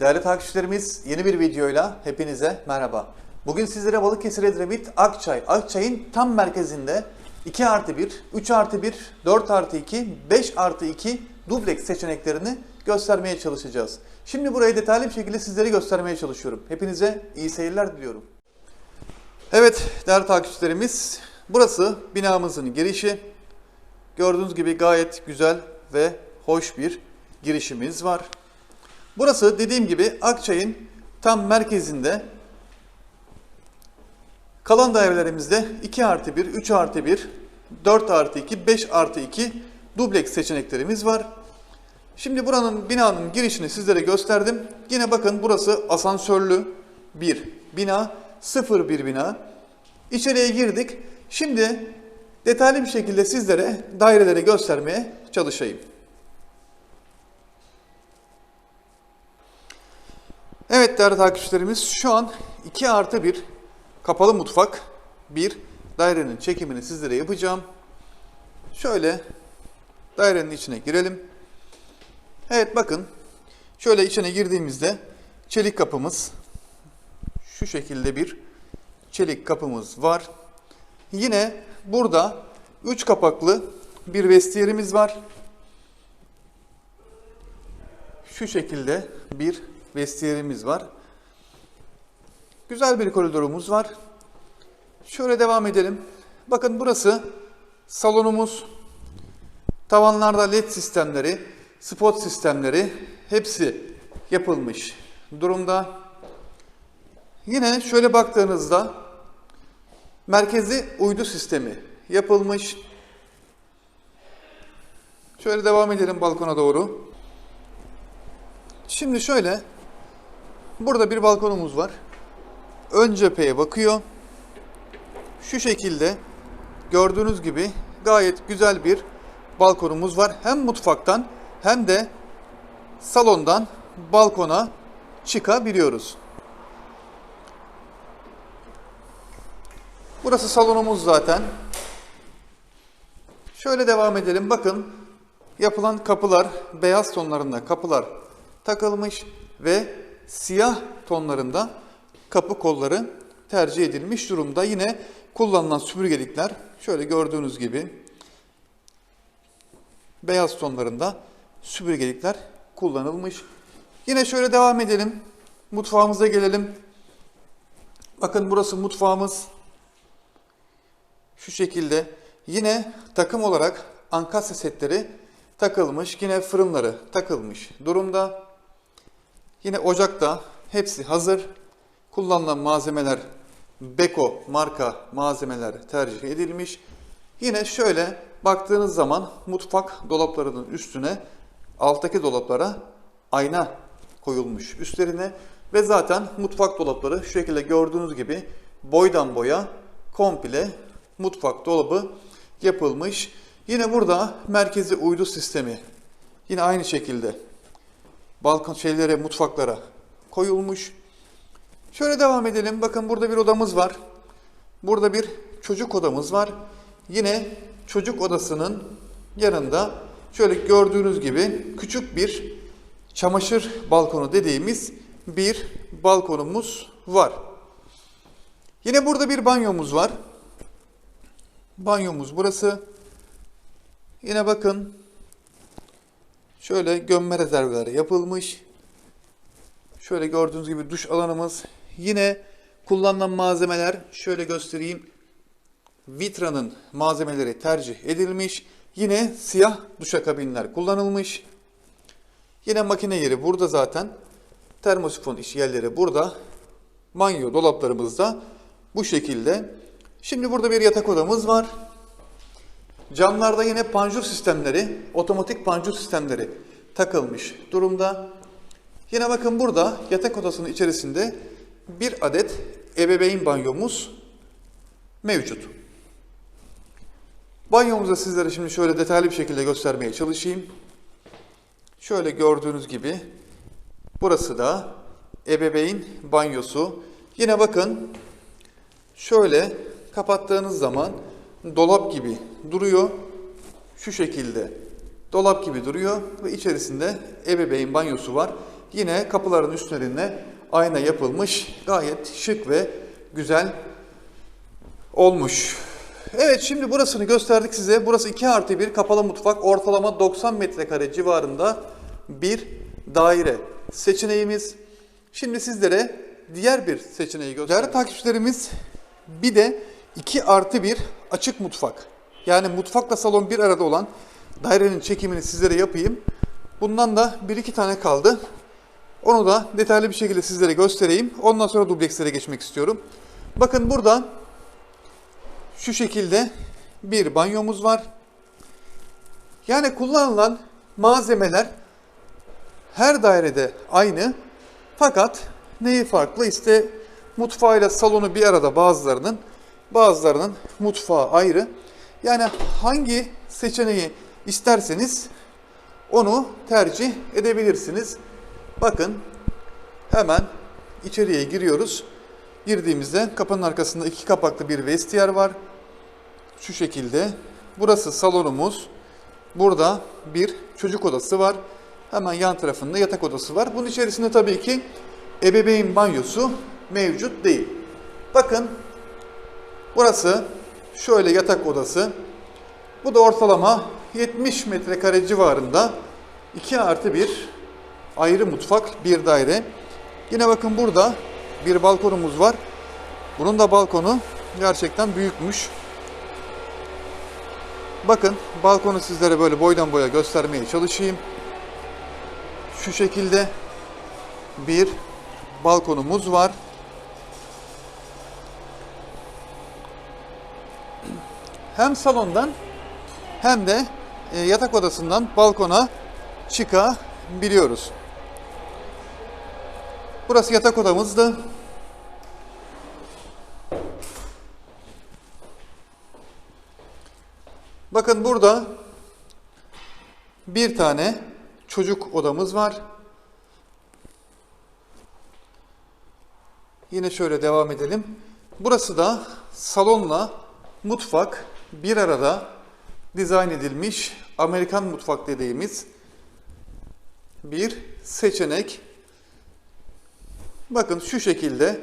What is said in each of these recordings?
Değerli takipçilerimiz yeni bir videoyla hepinize merhaba. Bugün sizlere Balıkesir Edremit Akçay, Akçay'ın tam merkezinde 2 artı 1, 3 artı 1, 4 artı 2, 5 artı 2 dubleks seçeneklerini göstermeye çalışacağız. Şimdi burayı detaylı bir şekilde sizlere göstermeye çalışıyorum. Hepinize iyi seyirler diliyorum. Evet değerli takipçilerimiz burası binamızın girişi. Gördüğünüz gibi gayet güzel ve hoş bir girişimiz var. Burası dediğim gibi Akçay'ın tam merkezinde kalan dairelerimizde 2 artı 1, 3 artı 1, 4 artı 2, 5 artı 2 dubleks seçeneklerimiz var. Şimdi buranın binanın girişini sizlere gösterdim. Yine bakın burası asansörlü bir bina, sıfır bir bina. İçeriye girdik. Şimdi detaylı bir şekilde sizlere daireleri göstermeye çalışayım. Evet değerli takipçilerimiz şu an 2 artı 1 kapalı mutfak bir dairenin çekimini sizlere yapacağım. Şöyle dairenin içine girelim. Evet bakın şöyle içine girdiğimizde çelik kapımız şu şekilde bir çelik kapımız var. Yine burada 3 kapaklı bir vestiyerimiz var. Şu şekilde bir vestiyerimiz var. Güzel bir koridorumuz var. Şöyle devam edelim. Bakın burası salonumuz. Tavanlarda led sistemleri, spot sistemleri hepsi yapılmış durumda. Yine şöyle baktığınızda merkezi uydu sistemi yapılmış. Şöyle devam edelim balkona doğru. Şimdi şöyle burada bir balkonumuz var. Ön cepheye bakıyor. Şu şekilde gördüğünüz gibi gayet güzel bir balkonumuz var. Hem mutfaktan hem de salondan balkona çıkabiliyoruz. Burası salonumuz zaten. Şöyle devam edelim. Bakın yapılan kapılar beyaz tonlarında kapılar takılmış ve siyah tonlarında kapı kolları tercih edilmiş durumda. Yine kullanılan süpürgelikler şöyle gördüğünüz gibi beyaz tonlarında süpürgelikler kullanılmış. Yine şöyle devam edelim. Mutfağımıza gelelim. Bakın burası mutfağımız. Şu şekilde yine takım olarak ankastre setleri takılmış. Yine fırınları takılmış durumda. Yine ocakta hepsi hazır. Kullanılan malzemeler Beko marka malzemeler tercih edilmiş. Yine şöyle baktığınız zaman mutfak dolaplarının üstüne alttaki dolaplara ayna koyulmuş üstlerine ve zaten mutfak dolapları şu şekilde gördüğünüz gibi boydan boya komple mutfak dolabı yapılmış. Yine burada merkezi uydu sistemi yine aynı şekilde balkon şeylere, mutfaklara koyulmuş. Şöyle devam edelim. Bakın burada bir odamız var. Burada bir çocuk odamız var. Yine çocuk odasının yanında şöyle gördüğünüz gibi küçük bir çamaşır balkonu dediğimiz bir balkonumuz var. Yine burada bir banyomuz var. Banyomuz burası. Yine bakın şöyle gömme rezervleri yapılmış. Şöyle gördüğünüz gibi duş alanımız. Yine kullanılan malzemeler şöyle göstereyim. Vitra'nın malzemeleri tercih edilmiş. Yine siyah duşakabinler kullanılmış. Yine makine yeri burada zaten. Termosifon iş yerleri burada. Banyo dolaplarımız da bu şekilde. Şimdi burada bir yatak odamız var. Camlarda yine panjur sistemleri, otomatik panjur sistemleri takılmış durumda. Yine bakın burada yatak odasının içerisinde bir adet ebeveyn banyomuz mevcut. Banyomuzu sizlere şimdi şöyle detaylı bir şekilde göstermeye çalışayım. Şöyle gördüğünüz gibi burası da ebeveyn banyosu. Yine bakın şöyle kapattığınız zaman dolap gibi duruyor. Şu şekilde dolap gibi duruyor ve içerisinde ebeveyn banyosu var. Yine kapıların üstlerine ayna yapılmış. Gayet şık ve güzel olmuş. Evet şimdi burasını gösterdik size. Burası 2 artı 1 kapalı mutfak. Ortalama 90 metrekare civarında bir daire seçeneğimiz. Şimdi sizlere diğer bir seçeneği göstereyim. Değerli takipçilerimiz bir de 2 artı 1 açık mutfak. Yani mutfakla salon bir arada olan dairenin çekimini sizlere yapayım. Bundan da bir iki tane kaldı. Onu da detaylı bir şekilde sizlere göstereyim. Ondan sonra dublekslere geçmek istiyorum. Bakın burada şu şekilde bir banyomuz var. Yani kullanılan malzemeler her dairede aynı. Fakat neyi farklı? İşte mutfağıyla salonu bir arada bazılarının, bazılarının mutfağı ayrı. Yani hangi seçeneği isterseniz onu tercih edebilirsiniz. Bakın hemen içeriye giriyoruz. Girdiğimizde kapının arkasında iki kapaklı bir vestiyer var. Şu şekilde. Burası salonumuz. Burada bir çocuk odası var. Hemen yan tarafında yatak odası var. Bunun içerisinde tabii ki ebeveyn banyosu mevcut değil. Bakın burası şöyle yatak odası. Bu da ortalama 70 metrekare civarında 2 artı 1 ayrı mutfak bir daire. Yine bakın burada bir balkonumuz var. Bunun da balkonu gerçekten büyükmüş. Bakın balkonu sizlere böyle boydan boya göstermeye çalışayım. Şu şekilde bir balkonumuz var. Hem salondan hem de e, yatak odasından balkona çıkabiliyoruz. Burası yatak odamızdı. Bakın burada bir tane çocuk odamız var. Yine şöyle devam edelim. Burası da salonla mutfak bir arada dizayn edilmiş Amerikan mutfak dediğimiz bir seçenek. Bakın şu şekilde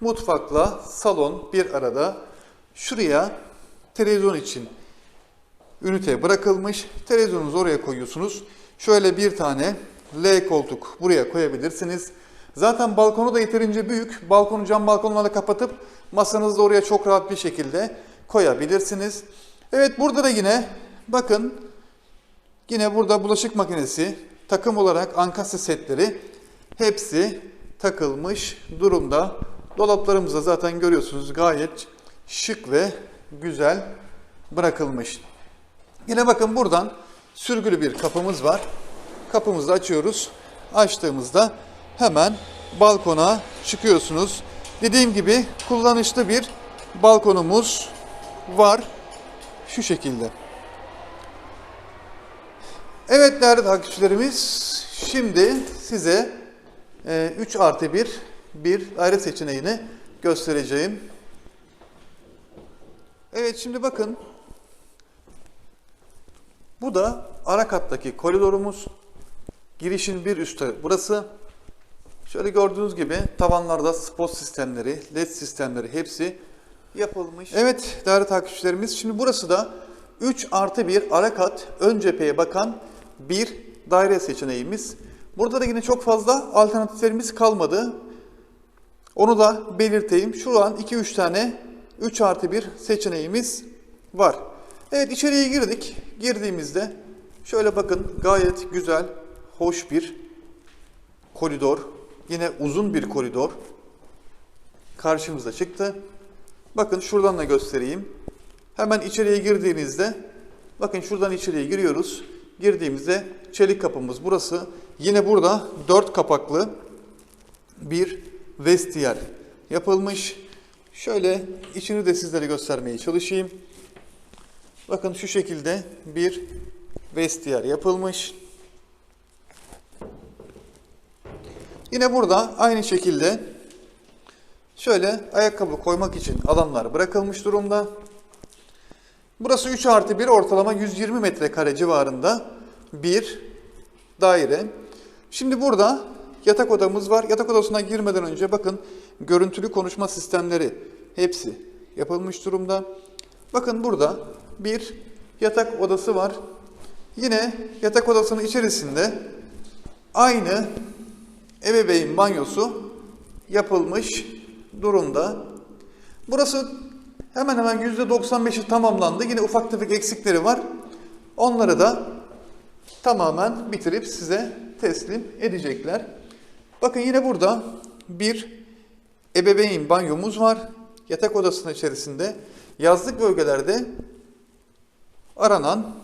mutfakla salon bir arada. Şuraya televizyon için ünite bırakılmış. Televizyonunuzu oraya koyuyorsunuz. Şöyle bir tane L koltuk buraya koyabilirsiniz. Zaten balkonu da yeterince büyük. Balkonu cam balkonlarla kapatıp masanızı da oraya çok rahat bir şekilde koyabilirsiniz. Evet burada da yine bakın yine burada bulaşık makinesi takım olarak ankastre setleri hepsi takılmış durumda. Dolaplarımızda zaten görüyorsunuz gayet şık ve güzel bırakılmış. Yine bakın buradan sürgülü bir kapımız var. Kapımızı açıyoruz. Açtığımızda hemen balkona çıkıyorsunuz. Dediğim gibi kullanışlı bir balkonumuz var. Şu şekilde. Evet değerli takipçilerimiz, şimdi size e, 3 artı 1 bir daire seçeneğini göstereceğim. Evet şimdi bakın. Bu da ara kattaki koridorumuz. Girişin bir üstü burası. Şöyle gördüğünüz gibi tavanlarda spot sistemleri, led sistemleri hepsi yapılmış. Evet değerli takipçilerimiz şimdi burası da 3 artı 1 ara kat ön cepheye bakan bir daire seçeneğimiz. Burada da yine çok fazla alternatiflerimiz kalmadı. Onu da belirteyim. Şu an 2-3 tane 3 artı 1 seçeneğimiz var. Evet içeriye girdik. Girdiğimizde şöyle bakın gayet güzel, hoş bir koridor. Yine uzun bir koridor. Karşımıza çıktı. Bakın şuradan da göstereyim. Hemen içeriye girdiğinizde bakın şuradan içeriye giriyoruz. Girdiğimizde çelik kapımız burası. Yine burada dört kapaklı bir vestiyer yapılmış. Şöyle içini de sizlere göstermeye çalışayım. Bakın şu şekilde bir vestiyer yapılmış. Yine burada aynı şekilde şöyle ayakkabı koymak için alanlar bırakılmış durumda. Burası 3 artı 1 ortalama 120 metrekare civarında bir daire. Şimdi burada yatak odamız var. Yatak odasına girmeden önce bakın görüntülü konuşma sistemleri hepsi yapılmış durumda. Bakın burada bir yatak odası var. Yine yatak odasının içerisinde aynı ebeveyn banyosu yapılmış durumda. Burası hemen hemen %95'i tamamlandı. Yine ufak tefek eksikleri var. Onları da tamamen bitirip size teslim edecekler. Bakın yine burada bir ebeveyn banyomuz var. Yatak odasının içerisinde yazlık bölgelerde aranan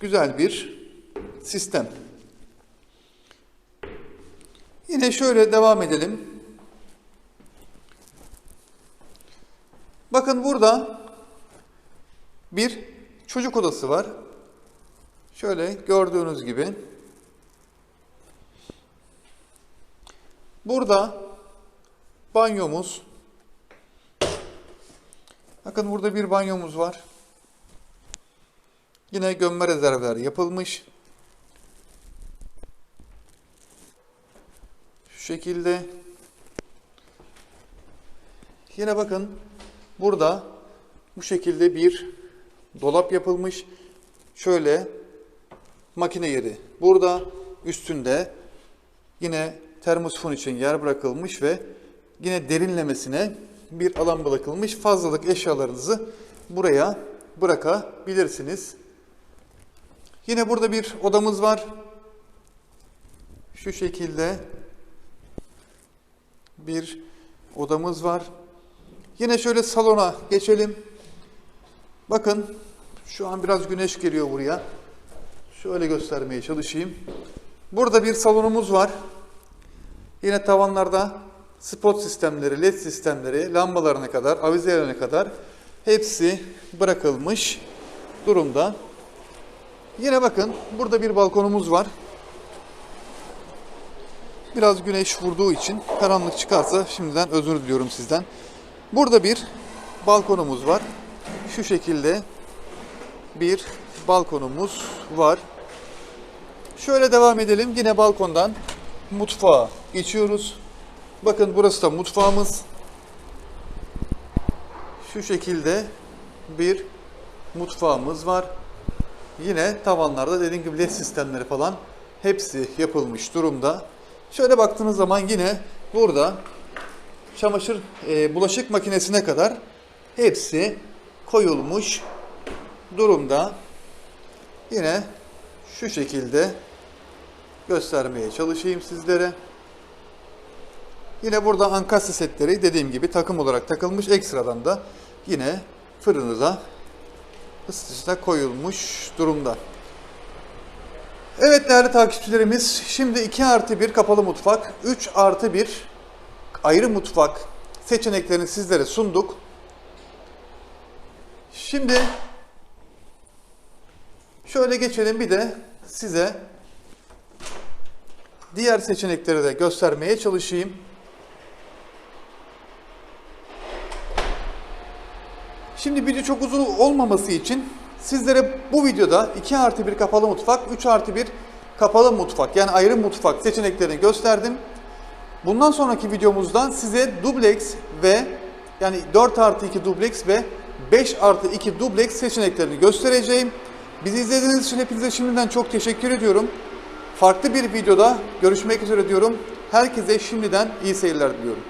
güzel bir sistem. Yine şöyle devam edelim. Bakın burada bir çocuk odası var. Şöyle gördüğünüz gibi. Burada banyomuz. Bakın burada bir banyomuz var. Yine gömme rezervler yapılmış. Şu şekilde. Yine bakın burada bu şekilde bir dolap yapılmış. Şöyle makine yeri burada üstünde yine termosifon için yer bırakılmış ve yine derinlemesine bir alan bırakılmış. Fazlalık eşyalarınızı buraya bırakabilirsiniz. Yine burada bir odamız var. Şu şekilde bir odamız var. Yine şöyle salona geçelim. Bakın şu an biraz güneş geliyor buraya. Şöyle göstermeye çalışayım. Burada bir salonumuz var. Yine tavanlarda spot sistemleri, led sistemleri, lambalarına kadar, avizelerine kadar hepsi bırakılmış durumda. Yine bakın burada bir balkonumuz var. Biraz güneş vurduğu için karanlık çıkarsa şimdiden özür diliyorum sizden. Burada bir balkonumuz var. Şu şekilde bir balkonumuz var. Şöyle devam edelim. Yine balkondan mutfağa geçiyoruz. Bakın burası da mutfağımız. Şu şekilde bir mutfağımız var. Yine tavanlarda dediğim gibi led sistemleri falan hepsi yapılmış durumda. Şöyle baktığınız zaman yine burada çamaşır e, bulaşık makinesine kadar hepsi koyulmuş durumda. Yine şu şekilde göstermeye çalışayım sizlere. Yine burada ankastre setleri dediğim gibi takım olarak takılmış. Ekstradan da yine fırını da ısıtıcıda koyulmuş durumda. Evet değerli takipçilerimiz şimdi 2 artı 1 kapalı mutfak, 3 artı 1 ayrı mutfak seçeneklerini sizlere sunduk. Şimdi şöyle geçelim bir de size diğer seçenekleri de göstermeye çalışayım. Şimdi video çok uzun olmaması için sizlere bu videoda 2 artı 1 kapalı mutfak, 3 artı 1 kapalı mutfak yani ayrı mutfak seçeneklerini gösterdim. Bundan sonraki videomuzda size dubleks ve yani 4 artı 2 dubleks ve 5 artı 2 dubleks seçeneklerini göstereceğim. Bizi izlediğiniz için hepinize şimdiden çok teşekkür ediyorum. Farklı bir videoda görüşmek üzere diyorum. Herkese şimdiden iyi seyirler diliyorum.